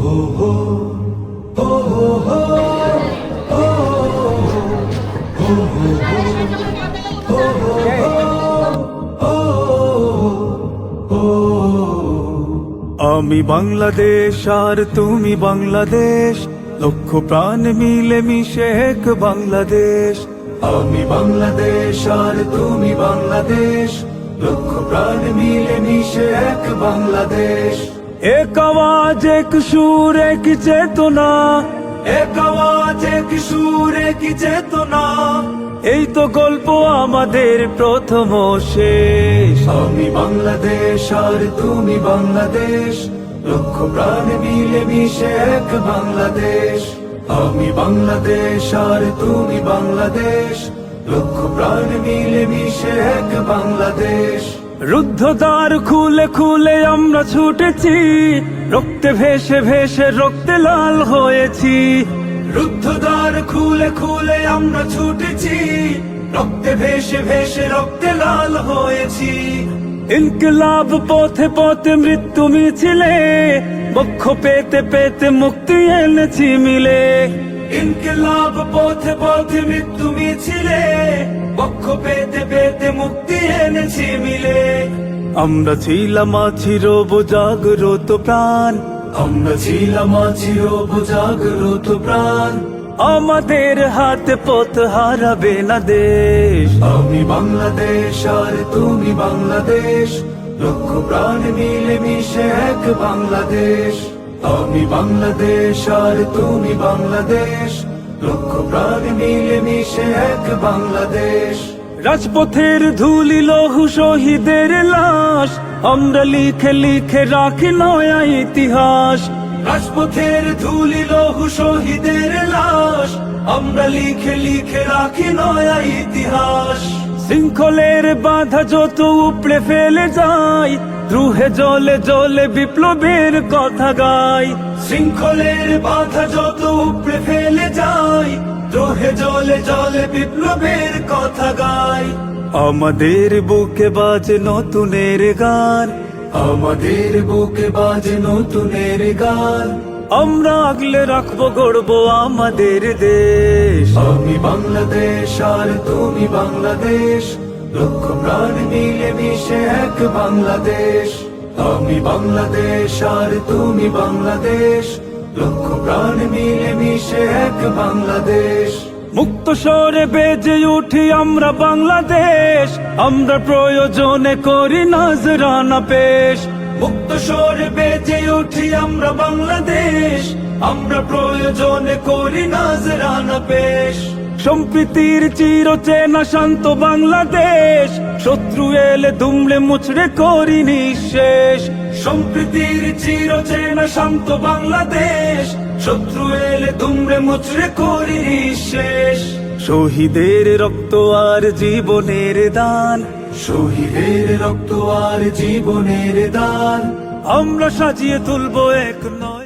আমি বাংলাদেশ আর তুমি বাংলাদেশ, লক্ষ প্রাণ মিলে মিশে এক বাংলাদেশ। আমি বাংলাদেশ আর তুমি বাংলাদেশ, লক্ষ প্রাণ মিলে মিশে এক বাংলাদেশ। এক আওয়াজ এক সুর এক চেতনা এক আওয়াজ এক সুর এক চেতনা এই তো গল্প আমাদের প্রথম শেষ। আমি বাংলাদেশ আর তুমি বাংলাদেশ। লক্ষ প্রাণ মিলে মিশে এক বাংলাদেশ। আমি বাংলাদেশ আর তুমি বাংলাদেশ। লক্ষ প্রাণ মিলে মিশে এক বাংলাদেশ। রুদ্ধদ্বার খুলে খুলে আমরা ছুটেছি। রক্তে ভেসে ভেসে রক্তে লাল হয়েছি। রুদ্ধদ্বার খুলে খুলে আমরা ছুটেছি। রক্তে ভেসে ভেসে রক্তে লাল হয়েছি। ইনকলাব পথে পথে মৃত্যু মিছিলে, বক্ষ পেতে পেতে মুক্তি এনেছি মিলে। ইনকলাব পথে পথে মৃত্যু মিছিলে বক্ষ পেতে পেতে মুক্তি এনেছি মিলে। আমরা ছিলাম আছিরব জাগ্রত প্রাণ। আমরা ছিলাম আছিরব জাগ্রত প্রাণ। আমাদের হাতে পথ হারাবে না দেশ। আমি বাংলাদেশ আর তুমি বাংলাদেশ। লক্ষ প্রাণ মিলে মিশে এক বাংলাদেশ। আমি বাংলাদেশ আর তুমি বাংলাদেশ। লক্ষ প্রাণ মিলে মিশে এক বাংলাদেশ। রাজপথের ধুলি লহু শহীদের লাশ। আমরা লিখে লিখে রাখি নয়া ইতিহাস। রাজপথের ধুলি লহু শহীদের লাশ। আমরা লিখে লিখে রাখি নয়া ইতিহাস। শৃঙ্খলের বাধা যত উপড়ে ফেলে যায় দ্রুহে জলে জলে বিপ্লবের কথা গাই। শৃঙ্খলের বাধা যত উপড়ে ফেলে যায় দ্রোহে জলে জলে বিপ্লবের কথা গাই। আমাদের বুকে বাজে নতুনের গান। আমাদের বুকে বাজে নতুনের গান। আমরা আগলে রাখব গড়বো আমাদের দেশ। আমি বাংলাদেশ আর তুমি বাংলাদেশ। লক্ষ প্রাণ মিলে মিশে এক বাংলাদেশ। আমি বাংলাদেশ আর তুমি বাংলাদেশ। লক্ষ প্রাণ মিলে মিশে এক বাংলাদেশ। মুক্ত স্বরে বেজে উঠি আমরা বাংলাদেশ। আমরা প্রয়োজনে করি নজরানা পেশ। মুক্ত স্বরে বেজে উঠি আমরা বাংলাদেশ। আমরা প্রয়োজনে করি নজরানা পেশ। সম্প্রীতির চির চেনা শান্ত বাংলাদেশ, শত্রু এলে দুমড়ে মুচড়ে করি নিঃশেষ। সম্প্রীতির চির চেনা শান্ত বাংলাদেশ, শত্রু এলে দুমড়ে মুচড়ে করি নিঃশেষ। শহীদের রক্ত আর জীবনের দান, শহীদের রক্ত আর জীবনের দান, আমরা সাজিয়ে তুলবো এক নয়